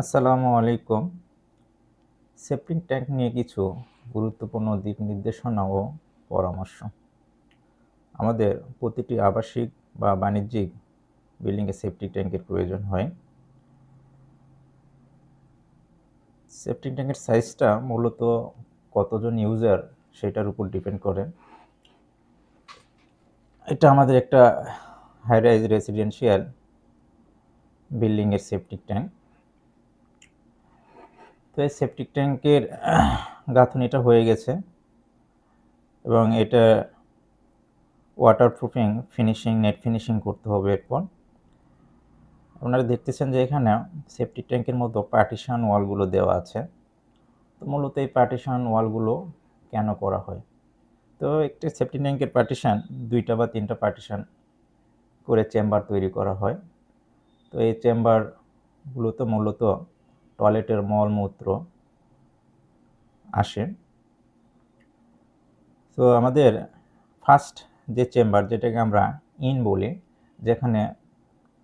আসসালামু আলাইকুম। সেপটিং ট্যাঙ্ক নিয়ে কিছু গুরুত্বপূর্ণ দিক নির্দেশনা ও পরামর্শ। আমাদের প্রতিটি আবাসিক বা বাণিজ্যিক বিল্ডিংয়ে সেপটিক ট্যাঙ্কের প্রয়োজন হয়। সেপটিক ট্যাঙ্কের সাইজটা মূলত কতজন ইউজার সেটার উপর ডিপেন্ড করে। এটা আমাদের একটা হাই রাইজ রেসিডেন্সিয়াল বিল্ডিংয়ের সেপটিক ট্যাঙ্ক তো এই সেপটিক ট্যাঙ্কের গাঁথনিটা হয়ে গেছে এবং এটা waterproofing finishing net finishing করতে হবে এরপর। আপনারা দেখতেছেন যে এখানে সেপটিক ট্যাঙ্কের মতো পার্টিশন ওয়ালগুলো দেওয়া আছে। তো মূলত এই পার্টিশন ওয়ালগুলো কেন করা হয়? তো একটি সেপটিক ট্যাঙ্কের পার্টিশন দুইটা বা তিনটা পার্টিশন করে চেম্বার তৈরি করা হয়। তো এই চেম্বারগুলোতে মূলত টয়লেটের মলমূত্র আসে। তো আমাদের ফার্স্ট যে চেম্বার যেটাকে আমরা ইন বলি, যেখানে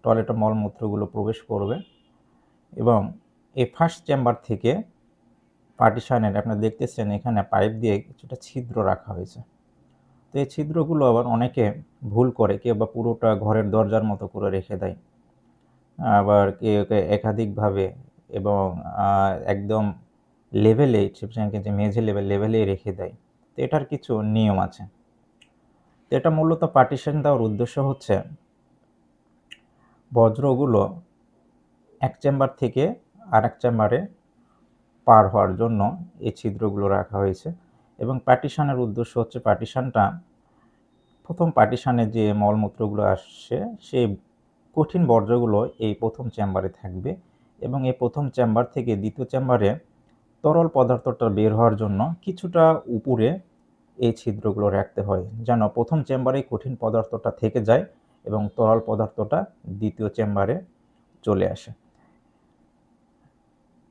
টয়লেটের মলমূত্রগুলো প্রবেশ করবে এবং এই ফার্স্ট চেম্বার থেকে পার্টিশনের আপনারা দেখতেছেন এখানে পাইপ দিয়ে কিছুটা ছিদ্র রাখা হয়েছে। তো এই ছিদ্রগুলো আবার অনেকে ভুল করে, কেউ বা পুরোটা ঘরের দরজার মতো করে রেখে দেয়। আবার কেউ একাধিকভাবে এবং একদম লেভেলে ট্যাঙ্কের যে মেঝে লেভেল লেভেলেই রেখে দেয়। তো এটার কিছু নিয়ম আছে। তো এটা মূলত পার্টিশন দেওয়ার উদ্দেশ্য হচ্ছে, বজ্রগুলো এক চেম্বার থেকে আর এক চেম্বারে পার হওয়ার জন্য এই ছিদ্রগুলো রাখা হয়েছে। এবং পার্টিশানের উদ্দেশ্য হচ্ছে পার্টিশানটা প্রথম পার্টিশানে যে মলমূত্রগুলো আসছে, সেই কঠিন বর্জ্যগুলো এই প্রথম চেম্বারে থাকবে। এবং এই প্রথম চেম্বার থেকে দ্বিতীয় চেম্বারে তরল পদার্থটা বের হওয়ার জন্য কিছুটা উপরে এই ছিদ্রগুলো রাখতে হয়, যেন প্রথম চেম্বারে কঠিন পদার্থটা থেকে যায় এবং তরল পদার্থটা দ্বিতীয় চেম্বারে চলে আসে।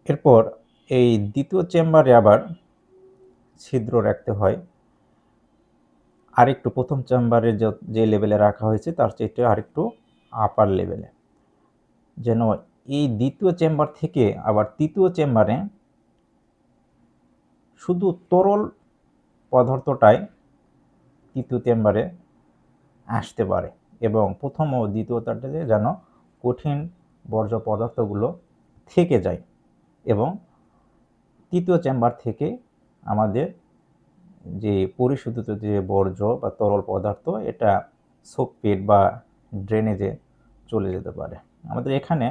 এরপর এই দ্বিতীয় চেম্বারে আবার ছিদ্র রাখতে হয়। আরেকটু প্রথম চেম্বারে যে লেভেলে রাখা হয়েছে, তার চেয়ে আরেকটু আপার লেভেলে যেন এই দ্বিতীয় চেম্বার থেকে আবার তৃতীয় চেম্বারে শুধু তরল পদার্থটাই তৃতীয় চেম্বারে আসতে পারে এবং প্রথম ও দ্বিতীয়টাতে যেন কঠিন বর্জ্য পদার্থগুলো থেকে যায় এবং তৃতীয় চেম্বার থেকে আমাদের যে পরিশোধিত যে বর্জ্য বা তরল পদার্থ, এটা সোপ পেট বা ড্রেনেজে চলে যেতে পারে। আমাদের এখানে